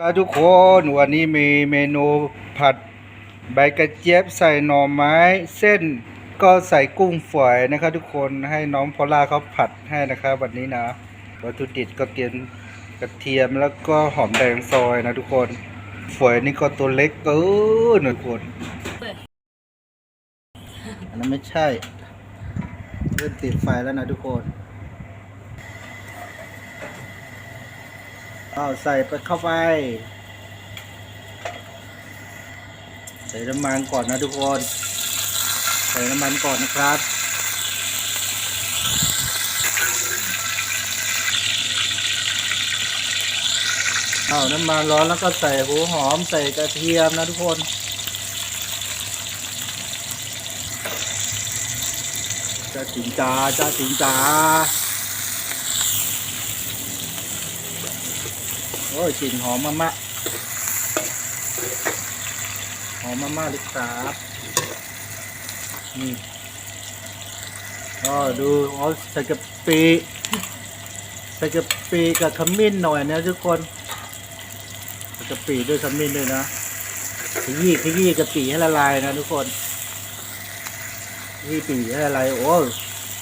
ก็ทุกคนวันนี้มีเมนูผัดใบกระเจี๊ยบใส่หน่อไม้ เส้นก็ใส่กุ้งฝอยนะครับ ทุกคนให้น้องพอล่าเขาผัดให้นะครับวันนี้นะวัตถุดิบก็เตรียมกระเทียมแล้วก็หอมแดงซอยนะทุกคนฝอยนี่ก็ตัวเล็กเกินนะทุกคนอันนั้นไม่ใช่เริ่มติดไฟแล้วนะทุกคน เอาใส่ไปเข้าไป ใส่น้ำมันก่อนนะทุกคน ใส่น้ำมันก่อนนะครับเอาน้ำมันร้อนแล้วก็ใส่หัวหอมใส่กระเทียมนะทุกคนจ้าจิงจ้าจ้าจิงจ้า โอ้ยกลิ่นหอมมากมะหอมมากๆเลยครับนี่ก็ดูอ๋อใส่กะปิใส่กะปิกับขมิ้นหน่อยนะทุกคนใส่กะปิด้วยขมิ้นด้วยนะขยี้ขยี้กะปิให้ละลายนะทุกคนขยี้ปีให้ละลายโอ้ย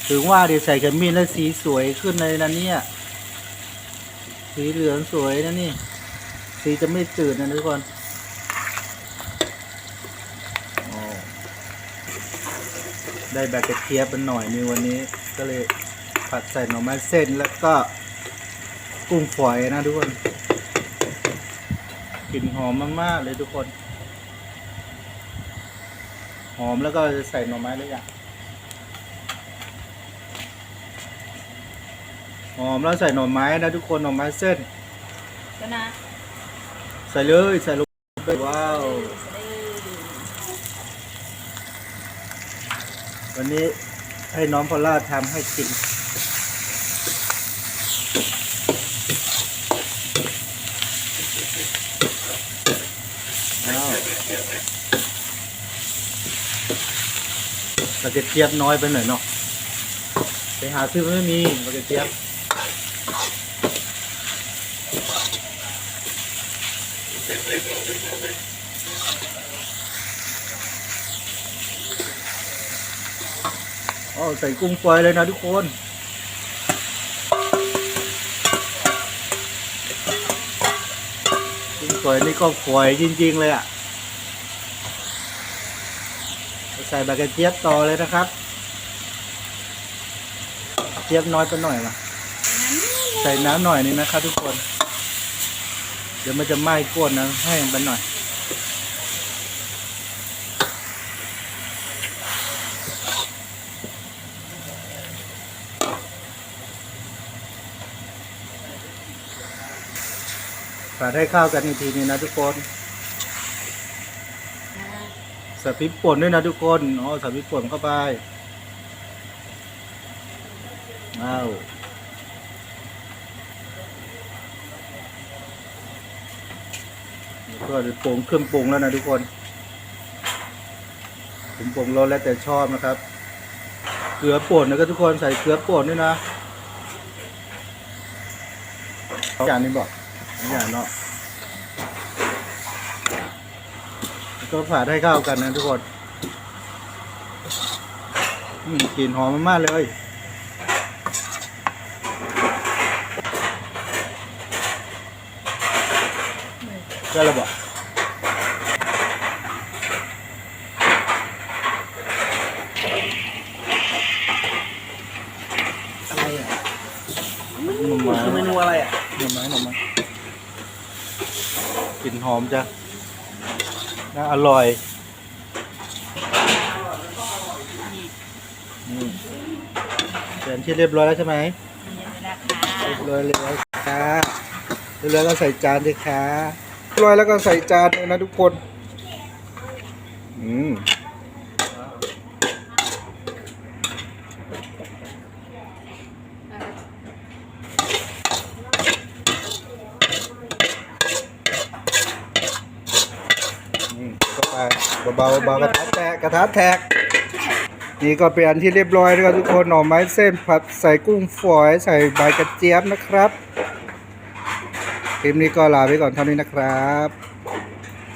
ถึงว่าเดี๋ยวใส่ขมิ้นแล้วสีสวยขึ้นเลยนะเนี่ย สีเหลืองสวยนะนี่ สีจะไม่จืดนะทุกคนโอ้ได้แบบกระเทียบเป็นหน่อยนึงวันนี้ ก็เลยผัดใส่หน่อไม้เส้นแล้วก็กุ้งฝอยนะทุกคนกลิ่นหอมมากๆเลยทุกคน หอมแล้วก็จะใส่หน่อไม้เลยอะ หอมแล้วใส่หน่อไม้นะทุกคนหน่อไม้เส้นก็นะใส่เลยใส่ลงไปว้าว วันนี้ให้น้องพอลล่าทำให้กิน อ้าวปลาเกระเทียบน้อยไปหน่อยเนาะไปหาซื้อไม่มีปลาเกระเทียบ อ๋อใส่กุ้งฝอยเลยนะทุกคนกุ้งฝอยนี่ก็ฝอยจริง ๆ เลยอะ่ะ ใส่ใบกระเจี๊ยบต่อเลยนะครับ เจี๊ยบน้อยไปหน่อยละใส่น้ำหน่อยนึงนะครับทุกคน เดี๋ยวมันจะไหม้ก้นนะให้มันไปหน่อย ผัดให้เข้ากันอีกทีนึงนะทุกคนใส่พริกป่นด้วยนะทุกคน อ๋อใส่พริกป่นเข้าไป อ้าวแล้ว ก็จะปรุงเครื่องปรุงแล้วนะทุกคนผมปรุงรสแล้วแต่ชอบนะครับ เกลือป่นนะครับทุกคนใส่เกลือป่นด้วยนะอย่างนี้บอกอย่างเนาะก็ผัดให้เข้ากันนะทุกคนกลิ่นหอมมากเลย ได้แล้วบอกอะไรอะหน่อไม้คือเมนูอะไรอะหน่อไม้หน่อไม้กลิ่นหอมจ้ะน่าอร่อยอืมเสร็จที่เรียบร้อยแล้วใช่ไหมเรียบร้อยแล้วค่ะเรียบร้อยก็ใส่จานเลยค่ะ เรียบร้อยแล้วก็ใส่จานเลยนะทุกคน อืมอืมก็ไปเบาๆเบาๆกระทะแตกกระทะแตกนี่ก็เป็นอันที่เรียบร้อยแล้วครับทุกคนหน่อไม้เส้นผัดใส่กุ้งฝอย ใส่ใบกระเจี๊ยบนะครับ คลิปนี้ก็ลาไปก่อนเท่านี้นะครับ